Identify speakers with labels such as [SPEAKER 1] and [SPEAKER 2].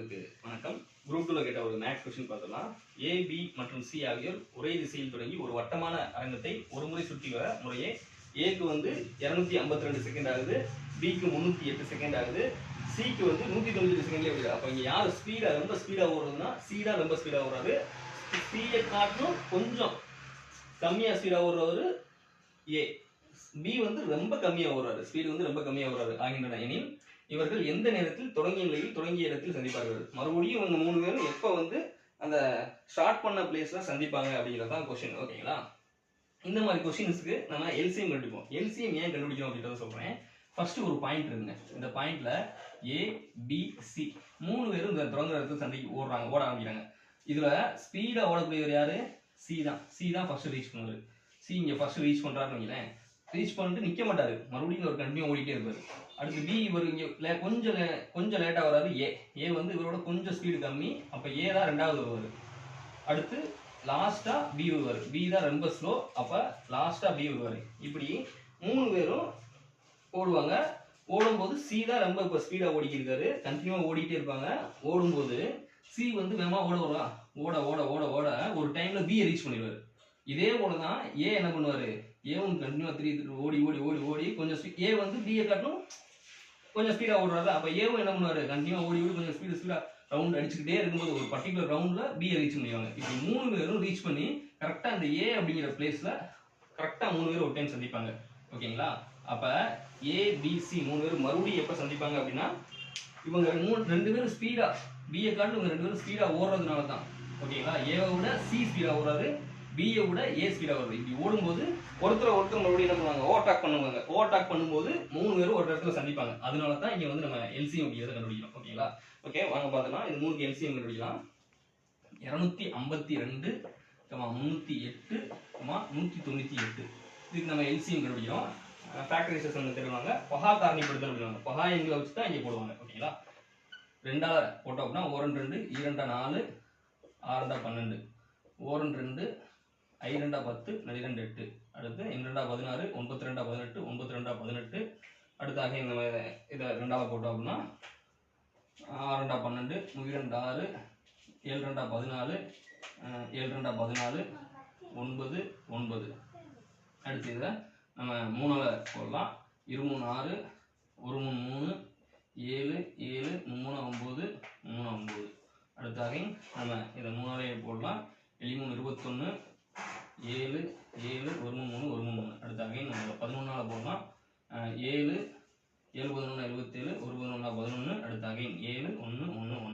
[SPEAKER 1] நண்பர்களுக்கு வணக்கம். குரூப் டூல கேட்ட ஒரு மேக்ஸ் கொஸ்டின் பார்த்தலாம் ஏ பி மற்றும் சி ஆகியோர் ஒரே திசையில் தொடங்கி ஒரு வட்டமான அரங்கத்தை ஒரு முறை சுற்றி வர முறையே. ஏக்கு வந்து இருநூத்தி ஐம்பத்தி ரெண்டு செகண்ட் ஆகுது பிக்கு முந்நூற்றி எட்டு செகண்ட் ஆகுது. சிக்கு வந்து நூற்றி தொண்ணூற்றி செகண்ட்லேயே வருது அப்போ இங்கே யார் ஸ்பீடாக ரொம்ப ஸ்பீடாக ஓடுறதுன்னா சீடா ரொம்ப ஸ்பீடாக ஓடுறாரு. சியை காட்டிலும் கொஞ்சம் கம்மியாக ஸ்பீடாக ஓடுறவர் ஏ பி வந்து ரொம்ப கம்மியாக ஓடுறாரு. ஸ்பீடு வந்து ரொம்ப கம்மியாக ஓடுறாரு. ஆகின்றன. எனில் இவர்கள் எந்த நேரத்தில் தொடங்கிய நிலையில் தொடங்கிய இடத்தில் சந்திப்பார்கள்? மறுபடியும் இவங்க மூணு பேரும் எப்போ வந்து அந்த ஸ்டார்ட் பண்ண பிளேஸ்ல சந்திப்பாங்க அப்படிங்கிறது தான் கொஸ்டின் ஓகேங்களா இந்த மாதிரி கொஸ்டின்ஸ்க்கு நம்ம எல்சிஎம் கண்டுபிடிப்போம். எல்சிஎம் ஏன் கண்டுபிடிக்கும் அப்படின்றத சொல்றேன். ஃபர்ஸ்ட் ஒரு பாயிண்ட் இருங்க. இந்த பாயிண்ட்ல ஏ பி சி மூணு பேரும் இந்த திறந்த இடத்துல சந்தைக்கு ஓடுறாங்க ஓட ஆரம்பிக்கிறாங்க. இதுல ஸ்பீடா ஓடக்கூடியவர் யாரு? சி தான். சி தான் ஃபர்ஸ்ட் ரீச் பண்ணுவாரு சி இங்க ஃபர்ஸ்ட் ரீச் பண்றாருன்னு வைங்களேன். ரீச் பண்ணிட்டு நிற்க மாட்டாரு. மறுபடியும் ஒரு கண்டினியூ ஓடிட்டே இருப்பார். அடுத்து பி இவர் இங்கே கொஞ்சம் லே- கொஞ்சம் லேட்டாக வராது ஏ ஏ வந்து இவரோட கொஞ்சம் ஸ்பீடு கம்மி. அப்போ ஏ தான் ரெண்டாவது வருவார். அடுத்து லாஸ்ட்டாக பி வருவார். பி தான் ரொம்ப ஸ்லோ அப்போ லாஸ்ட்டாக பி வருவார். இப்படி மூணு பேரும் ஓடுவாங்க. ஓடும்போது சி தான் ரொம்ப இப்போ ஸ்பீடாக ஓடிக்கிருக்காரு. கண்டினியூவாக ஓடிக்கிட்டே இருப்பாங்க. ஓடும்போது சி வந்து வேகமாக ஓட வருவா. ஓட ஓட ஓட ஓட. ஒரு டைமில் பியை ரீச் பண்ணிடுவார். இதே போல தான் ஏ என்ன பண்ணுவார்? ஏவும் கண்டினியூவாக த்ரீ ஓடி ஓடி ஓடி ஓடி கொஞ்சம் ஏ வந்து பிஏ காட்டும் கொஞ்சம் ஸ்பீடாக ஓடுறாரு. அப்போ ஏவும் என்ன பண்ணுவார்? கண்டினியூவாக ஓடி ஓடி கொஞ்சம் ஸ்பீடு ஸ்பீடாக ரவுண்ட் அடிச்சுக்கிட்டே இருக்கும்போது ஒரு பர்டிகுலர் ரவுண்டில் பிஏ ரீச் பண்ணிடுவாங்க இப்படி மூணு பேரும் ரீச் பண்ணி கரெக்டாக அந்த ஏ அப்படிங்கிற பிளேஸில் கரெக்டாக மூணு பேரும் ஒரு டைம் சந்திப்பாங்க. ஓகேங்களா? அப்போ ஏ மூணு பேரும் மறுபடியும் எப்போ சந்திப்பாங்க அப்படின்னா இவங்க மூணு ரெண்டு பேரும் ஸ்பீடாக பிஏ காட்டு இவங்க ரெண்டு பேரும் ஸ்பீடாக ஓடுறதுனால தான் ஓகேங்களா? ஏவை விட சி ஸ்பீடாக ஓடுறாரு. பிஏ விட ஏ ஸ்பீடாக வருது. இப்படி ஓடும்போது ஒருத்தர் ஒருத்தர் மறுபடியும் என்ன பண்ணுவாங்க? ஓவர்டாக் பண்ணுவாங்க. ஓவர்டாக் பண்ணும்போது மூணு பேரும் ஒரு இடத்துல சந்திப்பாங்க. அதனால தான் இங்கே வந்து நம்ம எல்சிஎம் அப்படிங்கிறத கண்டுபிடிக்கிறோம். ஓகேங்களா? ஓகே வாங்க பார்த்தோம்னா இது மூணுக்கு எல்சிஎம் கண்டுபிடிக்கலாம். இரநூத்தி ஐம்பத்தி ரெண்டு கமா முந்நூற்றி எட்டு கமா நூற்றி தொண்ணூற்றி எட்டு. இதுக்கு நம்ம எல்சிஎம் கண்டுபிடிக்கிறோம். ஃபேக்டரிசஸ் வந்து தருவாங்க பகா காரணிப்படுத்தல் அப்படிவாங்க பகா எங்களை வச்சு தான் இங்கே போடுவாங்க. ஓகேங்களா? ரெண்டாவது போட்டோம் அப்படின்னா ஓரன் ரெண்டு இரண்டா நாலு ஆறுண்டா பன்னெண்டு. ஓரன் ரெண்டு ஐ ரெண்டா பத்து பன்னிரெண்டு எட்டு. அடுத்து ரெண்டா பதினாறு ஒன்பத்தி ரெண்டா பதினெட்டு ஒன்பத்தி ரெண்டா பதினெட்டு. அடுத்தாக இந்த மாதிரி இதை ரெண்டாவது போட்டோம் அப்படின்னா ரெண்டா பன்னெண்டு முகிரெண்டு ஆறு ஏழு ரெண்டா பதினாலு ஏழு ரெண்டா பதினாலு ஒன்பது ஒன்பது. அடுத்து இதை நம்ம மூணால் போடலாம். இரு மூணு ஆறு ஒரு மூணு மூணு ஏழு ஏழு மூணு ஒம்பது மூணு ஒம்பது அடுத்தாக நம்ம இதை மூணாலே போடலாம். எளி மூணு இருபத்தொன்று ஏழு ஏழு ஒரு மூணு மூணு ஒரு மூணு மூணு. அகைன் நம்ம பதினொன்றால் போடலாம் ஏழு ஏழு பதினொன்று இருபத்தேழு ஒரு பதினொன்றா பதினொன்று அடுத்தாக ஏழு ஒன்று ஒன்று ஒன்று